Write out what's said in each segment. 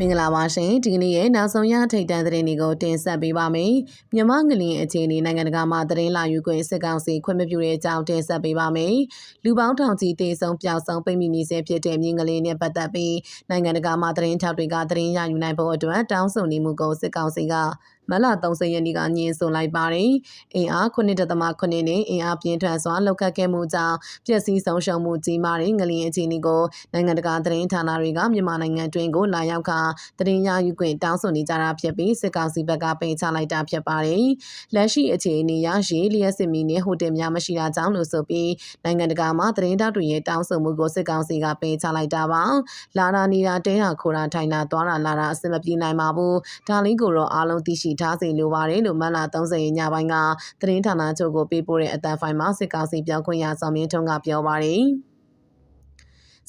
မင်္ဂလာပါရှင်ဒီကနေ့ရဲ့နောက်ဆုံးရထိတ်တန့်သတင်းတွေကိုတင်ဆက်ပေးပါမယ်မြန်မာငလင်အခြေအနေနိုင်ငံတကာမှာသတင်းလာယူခွင့်စစ်ကောင်စီခွင့်မပြုတဲ့အကြောင်းတင်ဆက်ပေးပါမယ်လူပေါင်းထောင်ချီတေဆုံးပျောက်ဆုံးပိတ်မိနေစေဖြစ်တဲ့မြင်းငလင်နဲ့ပတ်သက်ပြီးနိုင်ငံတကာမှာသတင်းထောက်တွေကသတင်းရယူနိုင်ဖို့အတွက်တောင်းဆိုနေမှုကိုစစ်ကောင်စီက မလ30ရက်နေ့ကညင်ဆိုလိုက်ပါတယ်။အင်အား9.8နဲ့အင်အားပြင်းထန်စွာလောက်ခတ်ခဲ့မှုကြောင့်ပျက်စီးဆုံးရှုံးမှုကြီးမားတဲ့ငလျင်အခြေအနေကိုနိုင်ငံတကာသတင်းဌာနတွေကမြန်မာနိုင်ငံတွင်းကိုလာရောက်ခါသတင်းရယူခွင့်တောင်းဆိုနေကြတာဖြစ်ပြီးစစ်ကောင်စီဘက်ကပယ်ချလိုက်တာဖြစ်ပါတယ်။လက်ရှိအခြေအနေအရရေလျက်စစ်မီနဲ့ဟိုတယ်များမရှိတာကြောင့်လို့ဆိုပြီးနိုင်ငံတကာမှာသတင်းတောက်တွေရဲ့တောင်းဆိုမှုကိုစစ်ကောင်စီကပယ်ချလိုက်တာပါ။လာတာနေတာတဲတာခိုတာထိုင်တာသွားတာလာတာအဆင်မပြေနိုင်ပါဘူး။ဒါလေးကိုတော့အားလုံးသိရှိထားစေလိုပါတယ်လို့မန်လာ30ရက်ညပိုင်းကသတင်းဌာနချုပ်ကိုပေးပို့တဲ့အတန်ဖိုင်မှာစစ်ကောင်စီပြောခွင့်ရဆောင်မင်းထွန်းကပြောပါတယ်။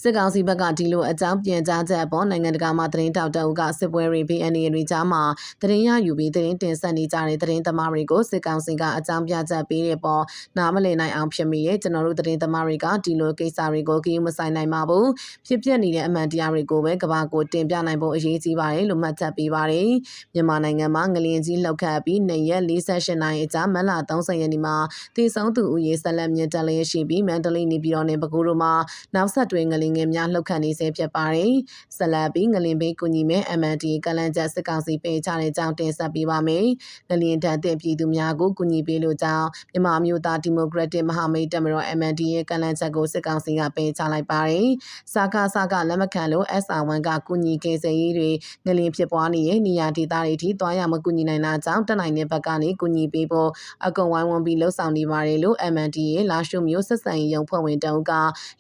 စစ်ကောင်စီဘက်ကဒီလိုအကြောင်းပြန်ကြားချက်အပေါ်နိုင်ငံတကာမှသတင်းတောက်တအုပ်ကစစ်ပွဲတွေ BNA တွေကြားမှာသတင်းရယူပြီးသတင်းတင်ဆက်နေကြတဲ့သတင်းသမားတွေကိုစစ်ကောင်စီကအကြောင်းပြချက်ပေးတဲ့ပေါ်နားမလည်နိုင်အောင်ဖြစ်မိရဲ့ကျွန်တော်တို့သတင်းသမားတွေကဒီလိုကိစ္စတွေကိုကြည့်မဆိုင်နိုင်ပါဘူးဖြစ်ပျက်နေတဲ့အမှန်တရားတွေကိုပဲကဘာကိုတင်ပြနိုင်ဖို့အရေးကြီးပါတယ်လို့မှတ်ချက်ပေးပါတယ်မြန်မာနိုင်ငံမှာငလျင်ကြီးလှုပ်ခတ်ပြီးနေရက်48နိုင်အကြာမလ30ရက်နေ့မှာတည်ဆုံးသူဦးရေဆက်လက်မြင့်တက်လျက်ရှိပြီးမန္တလေးနေပြည်တော်နယ်ပဲခူးတို့မှာနောက်ဆက်တွဲငလျင်ငယ်များလှုပ်ခတ်နေစေဖြစ်ပါတယ်။ဆက်လက်ပြီးငလင်ဘေးကူညီမဲ့ MND ကလန်ချက်စစ်ကောင်စီပေးချတဲ့ကြောင်းတင်ဆက်ပေးပါမယ်။ငလင်တန်တဲ့ပြည်သူများကိုကူညီပေးလို့ကြောင်းမြန်မာမျိုးသားဒီမိုကရက်တစ်မဟာမိတ်တမတော် MND ရဲ့ကလန်ချက်ကိုစစ်ကောင်စီကပေးချလိုက်ပါတယ်။စာကာစာကလက်မခံလို့ SR1 ကကူညီကေစရေးတွေငလင်ဖြစ်ပွားနေတဲ့နေရာဒေသတွေထိတွားရမကူညီနိုင်တာကြောင့်တက်နိုင်တဲ့ဘက်ကနေကူညီပေးဖို့အကုံဝိုင်းဝန်းပြီးလှုပ်ဆောင်နေပါတယ်လို့ MND ရဲ့လာရှုမျိုးဆက်ဆံရေးရုံဖွဲ့ဝင်တုံးက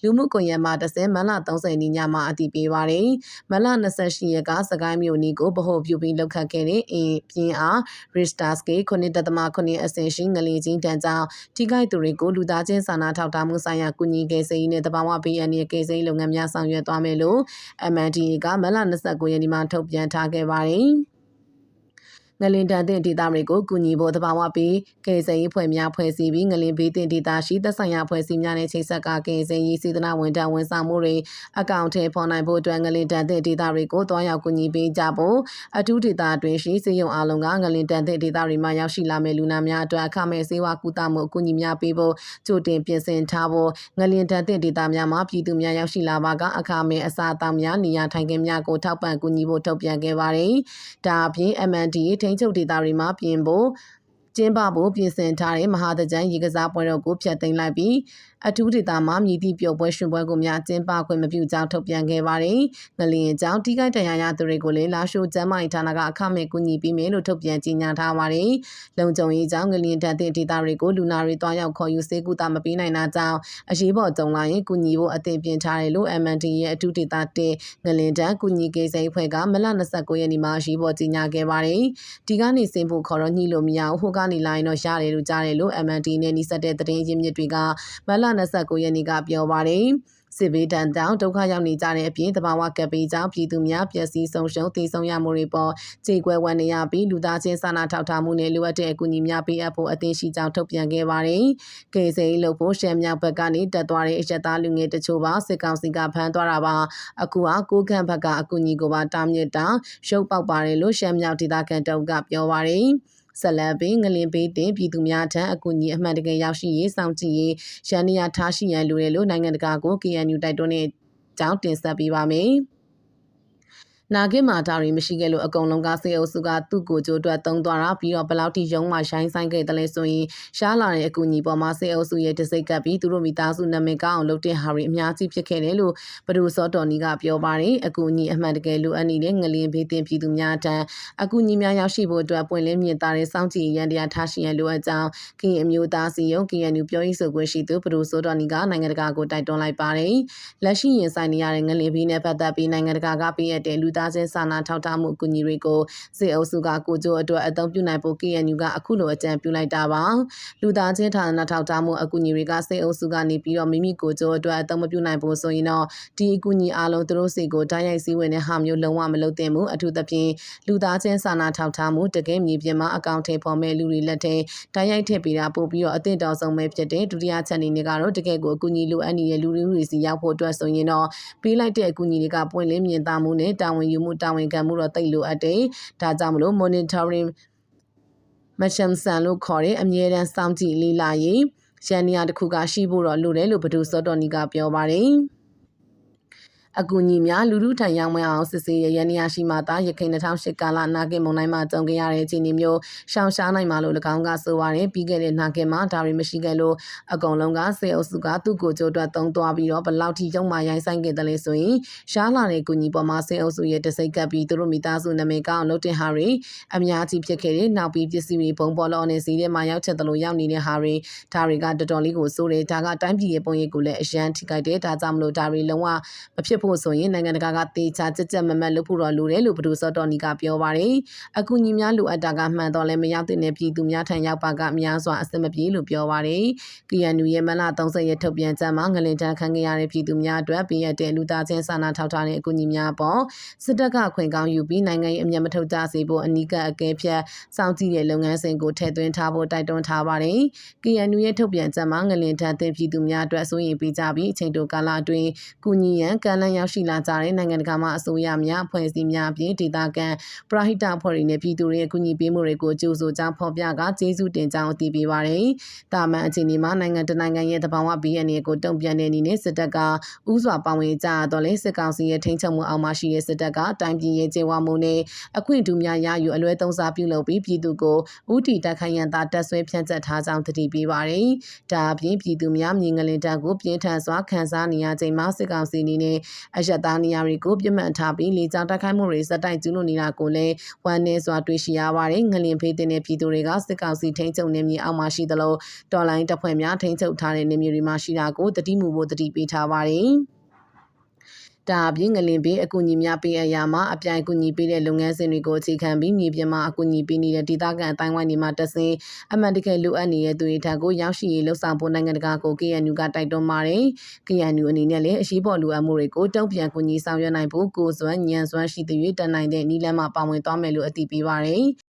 လူမှုကွန်ရက်မှာတစဲမလ30နီညမှာအတည်ပြုပါတယ်။မလ28ရက်ကစကိုင်းမြို့နီကိုဗဟိုပြုပြီးလောက်ခတ်ခဲ့တဲ့အင်ပြင်းအား Richter scale 9.9အဆင့်ရှိငလီချင်းတန်းကြောင့်ထိခိုက်သူတွေကိုလူသားချင်းစာနာထောက်ထားမှုဆိုင်ရာကူညီကယ်ဆယ်ရေးနဲ့တဘာဝဘေးအန္တရာယ်ကယ်ဆယ်ရေးလုပ်ငန်းများဆောင်ရွက်သွားမယ်လို့ MNDA ကမလ29ရက်နေ့မှာထုတ်ပြန်ထားခဲ့ပါတယ်။ ငလင်တန်တဲ့ဒေသတွေကိုကူညီဖို့တဘာဝပေးကယ်ဆယ်ရေးဖွဲ့များဖွဲ့စည်းပြီးငလင်ဘေးတင်ဒေသရှိသက်ဆိုင်ရာဖွဲ့စည်းများနဲ့ချိတ်ဆက်ကကယ်ဆယ်ရေးစေတနာဝန်ထမ်းဝန်ဆောင်မှုတွေအကောင့်ထဲပေါ်နိုင်ဖို့အတွက်ငလင်တန်တဲ့ဒေသတွေကိုတွားရောက်ကူညီပေးကြဖို့အထူးဒေသအတွင်းရှိစေယုံအလုံးကငလင်တန်တဲ့ဒေသတွေမှာရောက်ရှိလာမယ့်လူနာများအတွက်အခမဲ့စေဝါကူတာမှုအကူအညီများပေးဖို့ကြိုတင်ပြင်ဆင်ထားဖို့ငလင်တန်တဲ့ဒေသများမှာပြည်သူများရောက်ရှိလာပါကအခမဲ့အစာအသောက်များနေရာထိုင်ခင်းများကိုထောက်ပံ့ကူညီဖို့ထုတ်ပြန်ခဲ့ပါတယ်။ဒါအပြင် MNDA ထိန်းချုပ်ဒေသတွေမှာပြင်ဖို့ကျင်းပဖို့ပြင်ဆင်ထားတဲ့မဟာတကြံရေကစားပွဲတော်ကိုဖျက်သိမ်းလိုက်ပြီးအထူးဒေသမှာမြည်သည့်ပြုတ်ပွဲရှင်ပွဲကိုများကျင်းပခွင့်မပြုကြောင်းထုတ်ပြန်ခဲ့ပါတယ်။ငလျင်ကြောင့်တိကိုက်တရားရသူတွေကိုလည်းလာရှိုးကျမ်းမိုင်ဌာနကအခမဲ့ကူညီပေးမယ်လို့ထုတ်ပြန်ကြေညာထားပါတယ်။လုံခြုံရေးကြောင့်ငလျင်တန်တဲ့ဒေသတွေကိုလူနာတွေတွားရောက်ခေါ်ယူစေကူတာမပေးနိုင်တာကြောင့်အရေးပေါ်ကြုံလာရင်ကူညီဖို့အသင့်ပြင်ထားတယ်လို့ MND ရဲ့အထူးဒေသတင်ငလျင်တန်ကူညီကိစ္စအဖွဲ့ကမလ29ရက်နေ့မှာအရေးပေါ်ကြေညာခဲ့ပါတယ်။ဒီကနေစင်ဖို့ခေါ်တော့ညှိလို့မရဘူးဟိုကနေလာရင်တော့ရတယ်လို့ကြားတယ်လို့ MND နဲ့နှိစက်တဲ့သတင်းရင်းမြစ်တွေကမလ29ရက်နေ့ကပြောပါတယ်စစ်ဘေးဒဏ်တောင်ဒုက္ခရောက်နေကြတဲ့အပြင်တဘာဝကပ်ပေးကြောင့်ပြည်သူများပျက်စီးဆုံးရှုံးတည်ဆုံရမှုတွေပေါ်ခြေကွဲဝမ်းနေရပြီးလူသားချင်းစာနာထောက်ထားမှုနဲ့လိုအပ်တဲ့အကူအညီများပေးအပ်ဖို့အသင့်ရှိကြောင်းထုတ်ပြန်ခဲ့ပါတယ်။ကေစိန်လို့ဖို့ရှမ်းမြောက်ဘက်ကနေတက်သွားတဲ့အရက်သားလူငယ်တချို့ပါစစ်ကောင်စီကဖမ်းသွားတာပါ။အခုဟာကိုခန့်ဘက်ကအကူအညီကိုပါတားမြစ်တာရုပ်ပေါက်ပါတယ်လို့ရှမ်းမြောက်ဒေသခံတုံးကပြောပါတယ်။ ဆက်လက်ပြီးငလင်ဘေးတင်ပြည်သူများထံအကူအညီအမှန်တကယ်ရောက်ရှိရေးစောင့်ကြည့်ရေးရန်နေရထားရှိရန်လိုတယ်လို့နိုင်ငံတကာကို KNU တိုက်တွန်းတဲ့အကြောင်းတင်ဆက်ပေးပါမယ်။ နာဂစ်မာတာတွေမရှိခဲ့လို့အကုန်လုံးကစေအုပ်စုကသူ့ကိုကြိုးအတွက်သုံးသွားတာပြီးတော့ဘလောက်ထိရုံးမှရှိုင်းဆိုင်ခဲ့တယ်လဲဆိုရင်ရှားလာတဲ့အကူအညီပေါ်မှာစေအုပ်စုရဲ့တစိတ်ကပ်ပြီးသူတို့မိသားစုနာမည်ကောင်းအောင်လုပ်တဲ့ဟာတွေအများကြီးဖြစ်ခဲ့တယ်လို့ဘဒူစောတော်နီကပြောပါတယ်အကူအညီအမှန်တကယ်လိုအပ်နေတဲ့ငလျင်ဘေးတင်ပြည်သူများထံအကူအညီများရောက်ရှိဖို့အတွက်ပွင့်လင်းမြင်သာတဲ့စောင့်ကြည့်ရန်တရားထားရှိရန်လိုအပ်ကြောင်းကရင်အမျိုးသားစီယုံ KNU ပြောရေးဆိုခွင့်ရှိသူဘဒူစောတော်နီကနိုင်ငံတကာကိုတိုက်တွန်းလိုက်ပါတယ်လက်ရှိရင်ဆိုင်နေရတဲ့ငလျင်ဘေးနဲ့ပတ်သက်ပြီးနိုင်ငံတကာကပေးရတဲ့လူသားချင်းစာနာထောက်ထောက်ထားမှုအကူအညီတွေကိုစစ်အုပ်စုကကိုကြိုးအတွက်အသုံးပြုနိုင်ဖို့ KNU ကအခုလိုအကြံပြုလိုက်တာပါလူသားချင်းဌာနထောက်ထားမှုအကူအညီတွေကစစ်အုပ်စုကနေပြီးတော့မိမိကိုကြိုးအတွက်အသုံးမပြုနိုင်ဖို့ဆိုရင်တော့ဒီအကူအညီအလုံးသူတို့စီကိုတိုက်ရိုက်စည်းဝင်တဲ့ဟာမျိုးလုံးဝမလုပ်သင့်ဘူးအထူးသဖြင့်လူသားချင်းစာနာထောက်ထားမှုတကယ်မြေပြင်မှာအကောင့်ထဲပေါ်မဲ့လူတွေလက်ထဲတိုက်ရိုက်ထည့်ပေးတာပို့ပြီးတော့အသင့်တော်ဆုံးပဲဖြစ်တဲ့ဒုတိယချက်အနေနဲ့ကတော့တကယ်ကိုအကူအညီလိုအပ်နေတဲ့လူတွေစီရောက်ဖို့အတွက်ဆိုရင်တော့ပေးလိုက်တဲ့အကူအညီတွေကပွင့်လင်းမြင်သာမှုနဲ့တာဝန်ဝန်ယူမှုတာဝန်ခံမှုတော့တိတ်လိုအပ်တယ်။ဒါကြောင့်မလို့ monitoring မရှမ်ဆန်လို့ခေါ်တဲ့အမြဲတမ်းစောင့်ကြည့်လေ့လာရေးရန်နေရာတစ်ခုကရှိဖို့တော့လိုတယ်လို့ဘဒူစောတော်နီကပြောပါတယ်။ အကူအညီများလူလူထံရောက်မအောင်စစ်ဆေးရရန်နေရရှိမှသာရခိုင်2008ကာလနာကင်မုံတိုင်းမှာတုံခဲ့ရတဲ့အခြေအနေမျိုးရှောင်ရှားနိုင်မှာလို့၎င်းကဆိုပါတယ်ပြီးခဲ့တဲ့နာကင်မှာဒါတွေမရှိခဲ့လို့အကုန်လုံးကစေအုပ်စုကသူ့ကိုကြိုးအတွက်တုံးသွားပြီးတော့ဘလောက်ထိရုံမှရိုင်းဆိုင်ခဲ့တယ်လဲဆိုရင်ရှားလာတဲ့ကူညီပေါ်မှာစေအုပ်စုရဲ့တစိတ်ကပ်ပြီးသူတို့မိသားစုနာမည်ကောင်းလုပ်တင်ဟာတွေအများကြီးဖြစ်ခဲ့တဲ့နောက်ပြီးပစ္စည်းတွေပုံပေါ်လောနေစီတဲ့မှာရောက်ချက်တယ်လို့ရောက်နေတဲ့ဟာတွေဒါတွေကတော်တော်လေးကိုစိုးတယ်ဒါကတိုင်းပြည်ရဲ့ပုံရိပ်ကိုလည်းအရန်ထိခိုက်တယ်ဒါကြောင့်မလို့ဒါတွေလုံးဝမဖြစ်ဖို့ဆိုရင်နိုင်ငံတကာကတေချာကြက်ကြက်မမတ်လုပ်ဖို့တော့လိုတယ်လို့ဘဒူစောတော်နီကပြောပါတယ်အကူအညီများလိုအပ်တာကမှန်တော့လည်းမရောက်တဲ့ပြည်သူများထံရောက်ပါကများစွာအစမပြေလို့ပြောပါတယ် KNU ရဲ့မလ30ရက်ထုတ်ပြန်ချက်မှာငလင်တန်းခံခဲ့ရတဲ့ပြည်သူများအတွက်ပြည့်ရတဲ့လူသားချင်းစာနာထောက်ထားတဲ့အကူအညီများပေါ်စစ်တပ်ကခွင့်ကောင်းယူပြီးနိုင်ငံရေးအမျက်မထုတ်ကြစေဖို့အနီးကအကဲဖြတ်စောင့်ကြည့်တဲ့လုပ်ငန်းစဉ်ကိုထည့်သွင်းထားဖို့တိုက်တွန်းထားပါတယ်။ KNU ရဲ့ထုတ်ပြန်ချက်မှာငလင်တန်းတဲ့ပြည်သူများအတွက်စိုးရိမ်ပေးကြပြီးအချိန်တိုကာလအတွင်းကုညီရန်ကမ်းလှမ်းရောက်ရှိလာကြတဲ့နိုင်ငံတကာမှအစိုးရများအဖွဲ့အစည်းများအပြင်ဒေသခံပရဟိတအဖွဲ့တွေနဲ့ပြည်သူတွေရဲ့ကူညီပေးမှုတွေကိုကြိုးဆိုကြောင်းဖော်ပြကကျေးဇူးတင်ကြောင်းအသိပေးပါတယ်။တာမန်အခြေအနေမှာနိုင်ငံတနိုင်ငံရဲ့တဘာဝ BNN ကိုတုံ့ပြန်တဲ့အနေနဲ့စစ်တပ်ကဥစွာပါဝင်ကြတော့လေစစ်ကောင်စီရဲ့ထိန်းချုပ်မှုအောက်မှာရှိတဲ့စစ်တပ်ကတိုင်းပြည်ရဲ့ကျေဝမှုနဲ့အခွင့်အထူးများရယူအလွဲသုံးစားပြုလုပ်ပြီးပြည်သူကိုဥတီတက်ခိုင်ရန်သာတက်ဆွဲဖြန့်ကျက်ထားကြောင်းတတိပေးပါတယ်။ဒါအပြင်ပြည်သူများမြင်ငလင်တပ်ကိုပြင်းထန်စွာခံစားနေရချိန်မှာစစ်ကောင်စီအနေနဲ့အယက်သားနေရာတွေကိုပြစ်မှတ်ထားပြီးလေကြောင်းတိုက်ခိုက်မှုတွေစက်တိုက်ကျူးလွန်နေတာကိုလည်းဝမ်းနည်းစွာတွေ့ရှိရပါတယ်။ငလင်ဖေးတင်တဲ့ပြည်သူတွေကစစ်ကောင်စီထိန်းချုပ်နေမြေအောက်မှာရှိသလိုတော်လိုင်းတပ်ဖွဲ့များထိန်းချုပ်ထားတဲ့နေမြေတွေမှာရှိတာကိုတတိမှုဖို့တတိပေးထားပါတယ်။ ဒါအပြင်ငလင်ပေးအကူအညီများပေးအပ်ရာမှာအပြိုင်ကူညီပေးတဲ့လုပ်ငန်းစဉ်တွေကိုအခြေခံပြီးမြေပြင်မှာအကူအညီပေးနေတဲ့ဒေသခံအတိုင်းဝိုင်းတွေမှာတက်ဆင်းအမှန်တကယ်လိုအပ်နေတဲ့သူတွေထံကိုရောက်ရှိရေးလှုပ်ဆောင်ဖို့နိုင်ငံတကာကို KNU ကတိုက်တွန်းပါတယ်။ KNU အနေနဲ့လည်းအရှိပေါ်လိုအပ်မှုတွေကိုတုံ့ပြန်ကူညီဆောင်ရွက်နိုင်ဖို့ကိုယ်စွမ်းဉာဏ်စွမ်းရှိသရွေ့တန်နိုင်တဲ့နည်းလမ်းမှာပါဝင်သွားမယ်လို့အတည်ပြုပါတယ်။